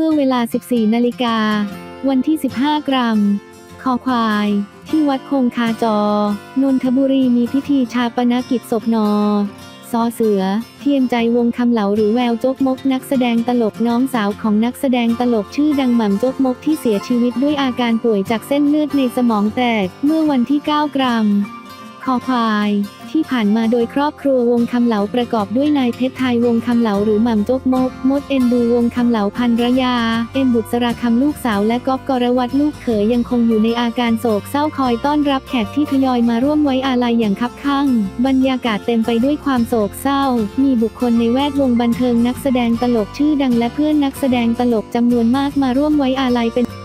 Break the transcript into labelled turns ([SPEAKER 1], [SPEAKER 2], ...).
[SPEAKER 1] เมื่อเวลา 14 นาฬิกา วันที่ 15 กรัม คอควาย ที่วัดคงคาจอ นนทบุรีมีพิธีชาปนกิจศพนอซอเสือ เทียนใจวงคำเหลาหรือแววจกมก นักแสดงตลกน้องสาวของนักแสดงตลกชื่อดังหม่ำจกมกที่เสียชีวิตด้วยอาการป่วยจากเส้นเลือดในสมองแตก เมื่อวันที่ 9 กรัม คอควาย ที่ผ่านมาโดยครอบครัววงคำเหลาประกอบด้วยนายเพชรไทยวงคำเหลาหรือหม่ำจกมก มดเอ็นดูวงคำเหลาพันรยา เอ็นบุตรสราคำลูกสาวและก๊อฟกรวัตลูกเขยยังคงอยู่ในอาการโศกเศร้าคอยต้อนรับแขกที่ทยอยมาร่วมไว้อาลัยอย่างคับคั่ง บรรยากาศเต็มไปด้วยความโศกเศร้า มีบุคคลในแวดวงบันเทิงนักแสดงตลกชื่อดังและเพื่อนนักแสดงตลกจำนวนมากมาร่วมไว้อาลัยเป็น